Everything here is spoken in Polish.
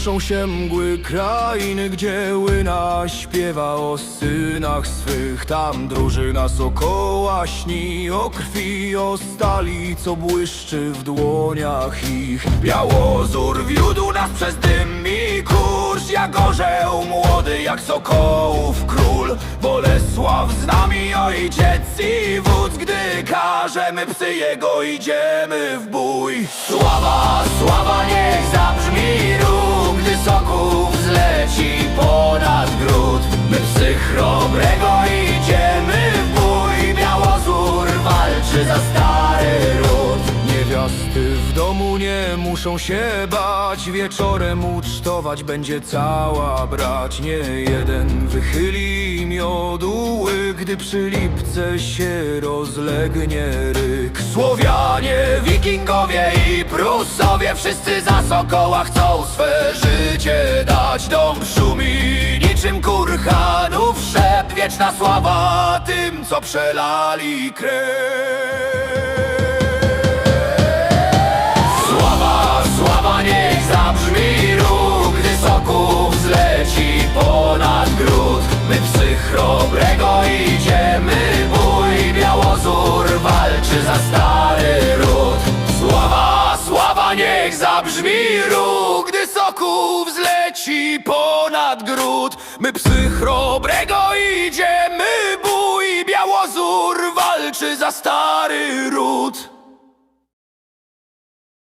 wznoszą się mgły krainy, gdzie łyna śpiewa o synach swych. Tam drużyna sokoła śni o krwi, o stali, co błyszczy w dłoniach ich. Białozór wiódł nas przez dym i kurz, jak orzeł młody, jak sokołów król. Bolesław z nami ojciec i wódz, gdy każemy psy jego, idziemy w bój. Sława, sława niech zabrzmi chrobrego idziemy w bój, Białozór walczy za stary ród. Niewiasty w domu nie muszą się bać. Wieczorem ucztować będzie cała brać. Nie jeden wychyli mioduły Gdy przy lipce się rozlegnie ryk. Słowianie, wikingowie i Prusowie Wszyscy za sokoła chcą swe Wieczna sława tym, co przelali krew Sława, sława niech zabrzmi róg, gdy soków zleci ponad gród. My psy chrobrego idziemy bój, Białozór walczy za stary ród. Sława, sława niech zabrzmi róg, gdy soków zleci ponad gród. My psy chrobrego za stary ród.